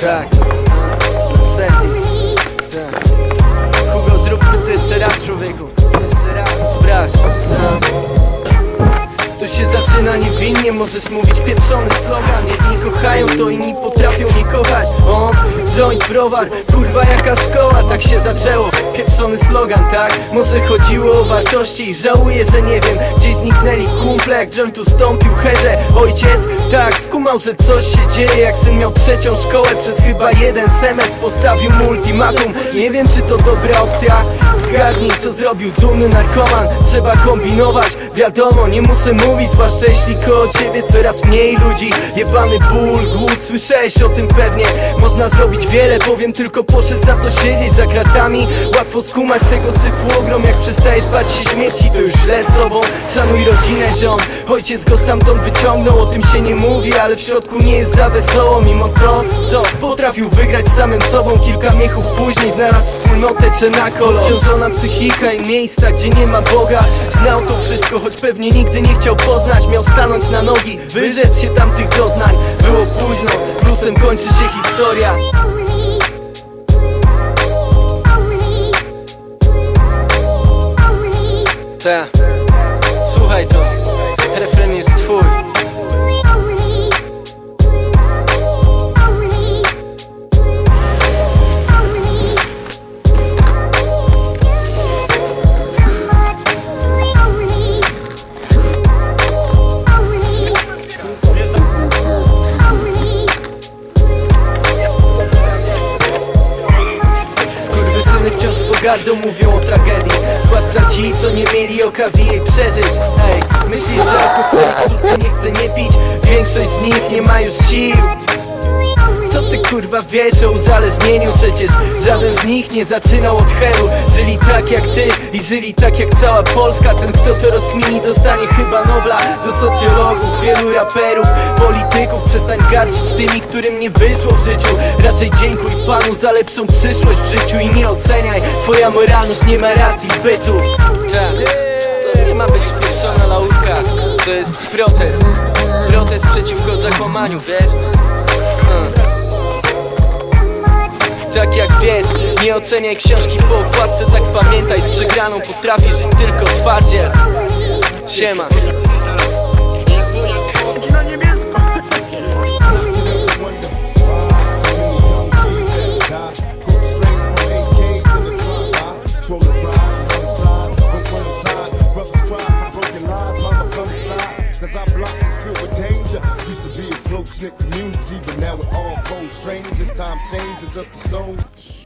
Tak, Sentis Tak. Hugo, zróbmy to jeszcze raz, człowieku. Jeszcze raz, sprawdź. Tak. To się zaczyna niewinnie, możesz mówić pieprzony slogan. Jedni kochają, to inni potrafią nie kochać. O, joint, browar, kurwa jaka szkoła. Tak się zaczęło, pieprzony slogan, tak? Może chodziło o wartości, żałuję, że nie wiem Gdzieś zniknęli kumple, jak joint ustąpił herze Ojciec, tak, skumał, że coś się dzieje Jak syn miał trzecią szkołę, przez chyba jeden semestr Postawił mu ultimatum, nie wiem czy to dobra opcja Zgadnij, co zrobił dumny narkoman. Trzeba kombinować, wiadomo, nie muszę mówić Zwłaszcza jeśli koło ciebie coraz mniej ludzi. Jebany ból, głód, słyszałeś o tym pewnie. Można zrobić wiele, powiem tylko poszedł za to siedzieć za kratami. Łatwo skumać tego syfu ogrom Jak przestajesz bać się śmierci, to już źle z tobą. Szanuj rodzinę, ziom. Ojciec go stamtąd wyciągnął, o tym się nie mówi Ale w środku nie jest za wesoło. Mimo to, co potrafił wygrać samym sobą Kilka miechów później znalazł wspólnotę czy na kolo Obciążona psychika i miejsca, gdzie nie ma Boga. Znał to wszystko, choć pewnie nigdy nie chciał poznać. Miał stanąć na nogi, wyrzec się tamtych doznań. Było późno, plusem kończy się historia. Ta, słuchaj to, refren jest twój pogardą mówią o tragedii Zwłaszcza ci, co nie mieli okazji jej przeżyć Ej, myślisz, że alkoholik nigdy nie chce nie pić? Większość z nich nie ma już sił ty kurwa wiesz o uzależnieniu? Przecież żaden z nich nie zaczynał od heru. Żyli tak jak ty i żyli tak jak cała Polska. Ten kto to rozkmini dostanie chyba Nobla. Do socjologów, wielu raperów, polityków Przestań gardzić tymi, którym nie wyszło w życiu. Raczej dziękuj Panu za lepszą przyszłość w życiu I nie oceniaj, twoja moralność nie ma racji bytu. To nie ma być pieprzona laurka. To jest protest. Protest przeciwko zakłamaniu, wiesz? Tak jak wiesz, nie oceniaj książki po okładce Tak pamiętaj, z przegraną potrafisz żyć tylko twardzie. Siema ethnic community, but now it all phones strange as time changes us to stone.